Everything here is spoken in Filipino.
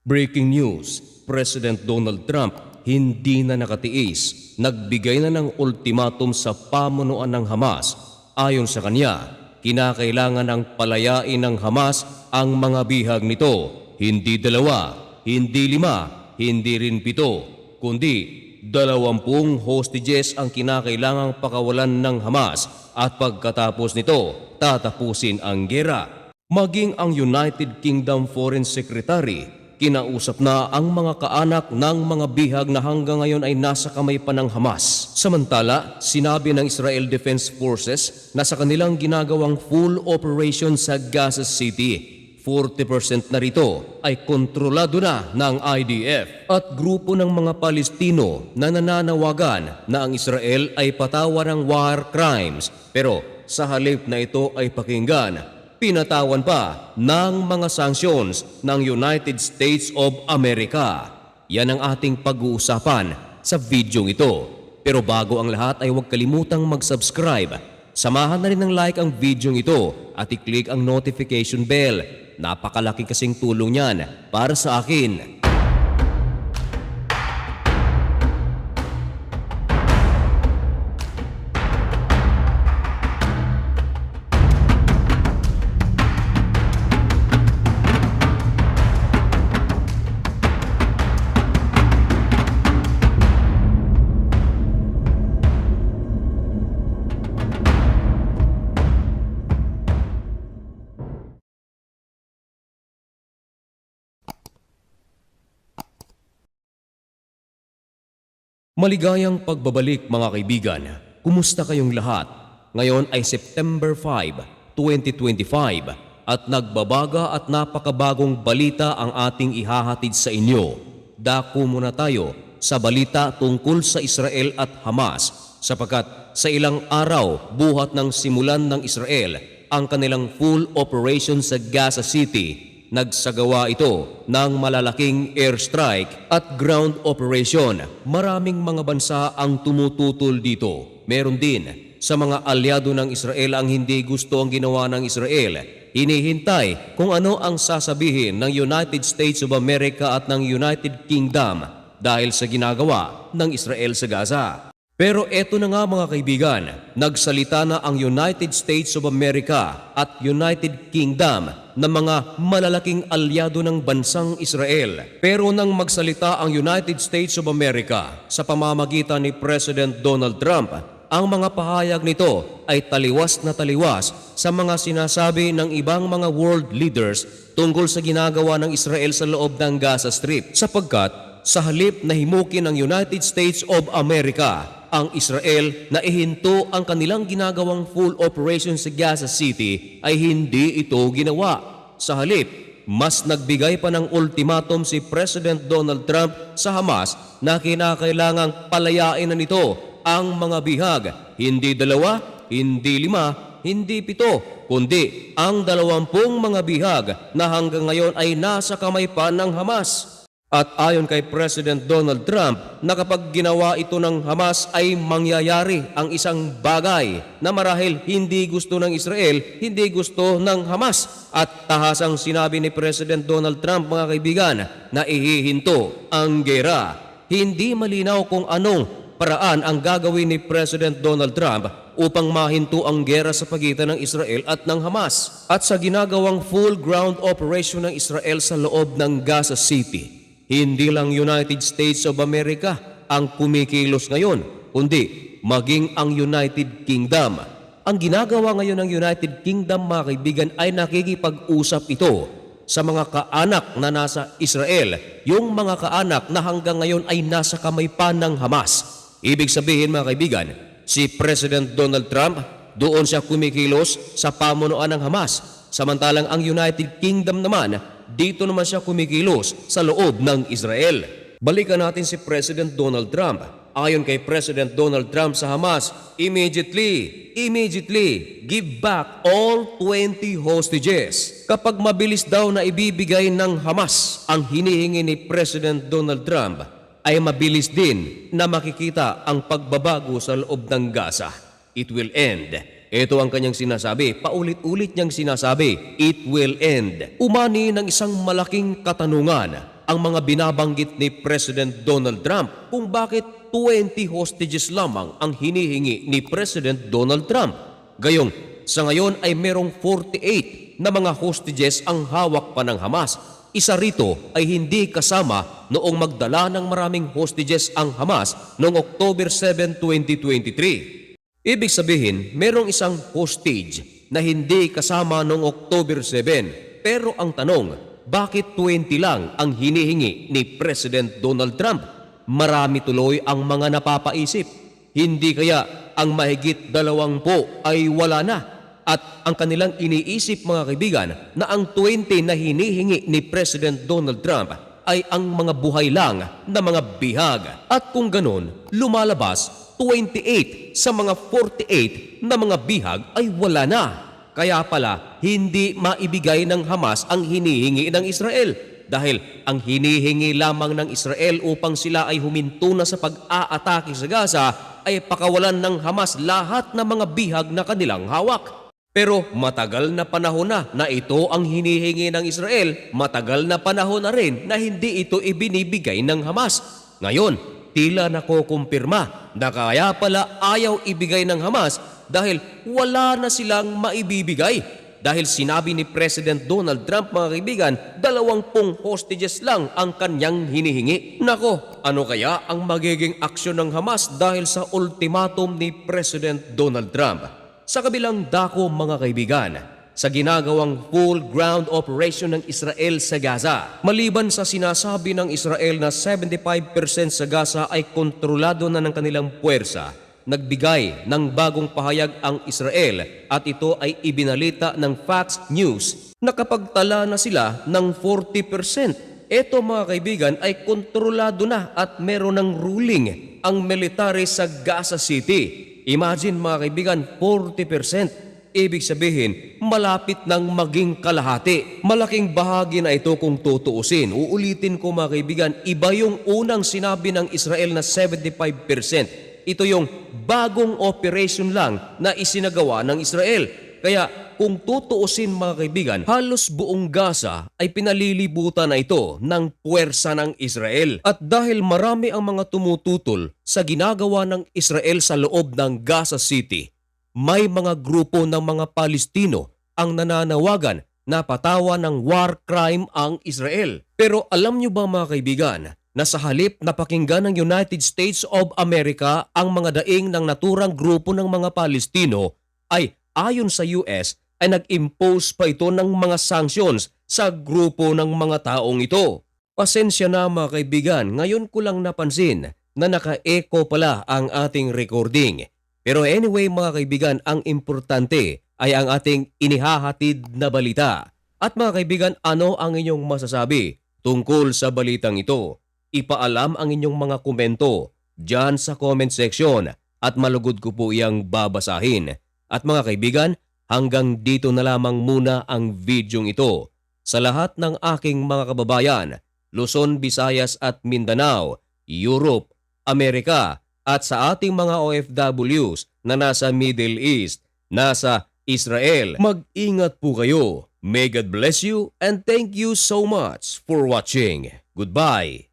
Breaking news, President Donald Trump hindi na nakatiis. Nagbigay na ng ultimatum sa pamunuan ng Hamas. Ayon sa kanya, kinakailangan ng palayain ng Hamas ang mga bihag nito. Hindi dalawa, hindi lima, hindi rin pito, kundi dalawampung hostages ang kinakailangang pakawalan ng Hamas at pagkatapos nito, tatapusin ang gera. Maging ang United Kingdom Foreign Secretary Kinausap na ang mga kaanak ng mga bihag na hanggang ngayon ay nasa kamay pa ng Hamas. Samantala, sinabi ng Israel Defense Forces na sa kanilang ginagawang full operation sa Gaza City, 40% na rito ay kontrolado na ng IDF at grupo ng mga Palestino na nananawagan na ang Israel ay patawa ng war crimes. Pero sa halip na ito ay pakinggan pinatawan pa ng mga sanctions ng United States of America. Yan ang ating pag-uusapan sa video ito. Pero bago ang lahat ay huwag kalimutang mag-subscribe. Samahan na rin ng like ang video ito at i-click ang notification bell. Napakalaki kasing tulong yan para sa akin. Maligayang pagbabalik mga kaibigan. Kumusta kayong lahat? Ngayon ay September 5, 2025 at nagbabaga at napakabagong balita ang ating ihahatid sa inyo. Dako muna tayo sa balita tungkol sa Israel at Hamas sapagkat sa ilang araw buhat ng simulan ng Israel ang kanilang full operation sa Gaza City Nagsagawa ito ng malalaking airstrike at ground operation. Maraming mga bansa ang tumututol dito. Meron din sa mga alyado ng Israel ang hindi gusto ang ginawa ng Israel. Hinihintay kung ano ang sasabihin ng United States of America at ng United Kingdom dahil sa ginagawa ng Israel sa Gaza. Pero eto na nga mga kaibigan, nagsalita na ang United States of America at United Kingdom na mga malalaking alyado ng bansang Israel. Pero nang magsalita ang United States of America sa pamamagitan ni President Donald Trump, ang mga pahayag nito ay taliwas na taliwas sa mga sinasabi ng ibang mga world leaders tungkol sa ginagawa ng Israel sa loob ng Gaza Strip sapagkat sa halip na himukin ng United States of America ang Israel na ihinto ang kanilang ginagawang full operation sa Gaza City ay hindi ito ginawa. Sa halip, mas nagbigay pa ng ultimatum si President Donald Trump sa Hamas na kinakailangang palayain na nito ang mga bihag. Hindi dalawa, hindi lima, hindi pito, kundi ang dalawampung mga bihag na hanggang ngayon ay nasa kamay pa ng Hamas. At ayon kay President Donald Trump na kapag ginawa ito ng Hamas ay mangyayari ang isang bagay na marahil hindi gusto ng Israel, hindi gusto ng Hamas. At tahasang sinabi ni President Donald Trump mga kaibigan na ihihinto ang gera. Hindi malinaw kung anong paraan ang gagawin ni President Donald Trump upang mahinto ang gera sa pagitan ng Israel at ng Hamas at sa ginagawang full ground operation ng Israel sa loob ng Gaza City. Hindi lang United States of America ang kumikilos ngayon, kundi maging ang United Kingdom. Ang ginagawa ngayon ng United Kingdom, mga kaibigan, ay nakikipag-usap ito sa mga kaanak na nasa Israel, yung mga kaanak na hanggang ngayon ay nasa kamay pa ng Hamas. Ibig sabihin, mga kaibigan, si President Donald Trump, doon siya kumikilos sa pamunuan ng Hamas. Samantalang ang United Kingdom naman, dito naman siya kumikilos sa loob ng Israel. Balikan natin si President Donald Trump. Ayon kay President Donald Trump sa Hamas, immediately, immediately, give back all 20 hostages. Kapag mabilis daw na ibibigay ng Hamas ang hinihingi ni President Donald Trump, ay mabilis din na makikita ang pagbabago sa loob ng Gaza. It will end. Ito ang kanyang sinasabi, paulit-ulit niyang sinasabi, it will end. Umani ng isang malaking katanungan, ang mga binabanggit ni President Donald Trump kung bakit 20 hostages lamang ang hinihingi ni President Donald Trump. Gayong sa ngayon ay merong 48 na mga hostages ang hawak pa ng Hamas. Isa rito ay hindi kasama noong magdala ng maraming hostages ang Hamas noong October 7, 2023. Ibig sabihin, merong isang hostage na hindi kasama noong October 7. Pero ang tanong, bakit 20 lang ang hinihingi ni President Donald Trump? Marami tuloy ang mga napapaisip. Hindi kaya ang mahigit dalawangpo ay wala na at ang kanilang iniisip mga kaibigan na ang 20 na hinihingi ni President Donald Trump ay ang mga buhay lang na mga bihag. At kung ganun, lumalabas 28 sa mga 48 na mga bihag ay wala na. Kaya pala, hindi maibigay ng Hamas ang hinihingi ng Israel dahil ang hinihingi lamang ng Israel upang sila ay huminto na sa pag-aatake sa Gaza ay pakawalan ng Hamas lahat ng mga bihag na kanilang hawak. Pero matagal na panahon na na ito ang hinihingi ng Israel, matagal na panahon na rin na hindi ito ibinibigay ng Hamas. Ngayon, tila nakukumpirma na kaya pala ayaw ibigay ng Hamas dahil wala na silang maibibigay. Dahil sinabi ni President Donald Trump mga kaibigan, dalawampung hostages lang ang kanyang hinihingi. Nako, ano kaya ang magiging aksyon ng Hamas dahil sa ultimatum ni President Donald Trump? Sa kabilang dako mga kaibigan, sa ginagawang full ground operation ng Israel sa Gaza. Maliban sa sinasabi ng Israel na 75% sa Gaza ay kontrolado na ng kanilang puwersa, nagbigay ng bagong pahayag ang Israel at ito ay ibinalita ng Fox News na kapag tala na sila ng 40%. Ito mga kaibigan ay kontrolado na at meron ng ruling ang military sa Gaza City. Imagine mga kaibigan, 40%. Ibig sabihin, malapit nang maging kalahati. Malaking bahagi na ito kung tutuusin. Uulitin ko mga kaibigan, iba yung unang sinabi ng Israel na 75%. Ito yung bagong operation lang na isinagawa ng Israel. Kaya kung tutuusin mga kaibigan, halos buong Gaza ay pinalilibutan na ito ng puwersa ng Israel. At dahil marami ang mga tumututol sa ginagawa ng Israel sa loob ng Gaza City, may mga grupo ng mga Palestino ang nananawagan na patawa ng war crime ang Israel. Pero alam nyo ba mga kaibigan, na sa halip na pakinggan ng United States of America ang mga daing ng naturang grupo ng mga Palestino ay ayon sa US ay nag-impose pa ito ng mga sanctions sa grupo ng mga taong ito. Pasensya na mga kaibigan, ngayon ko lang napansin na naka-echo pala ang ating recording. Pero anyway mga kaibigan, ang importante ay ang ating inihahatid na balita. At mga kaibigan, ano ang inyong masasabi tungkol sa balitang ito? Ipaalam ang inyong mga komento dyan sa comment section at malugod ko po iyang babasahin. At mga kaibigan, hanggang dito na lamang muna ang videong ito. Sa lahat ng aking mga kababayan, Luzon, Visayas at Mindanao, Europe, Amerika at sa ating mga OFWs na nasa Middle East, nasa Israel, mag-ingat po kayo. May God bless you and thank you so much for watching. Goodbye.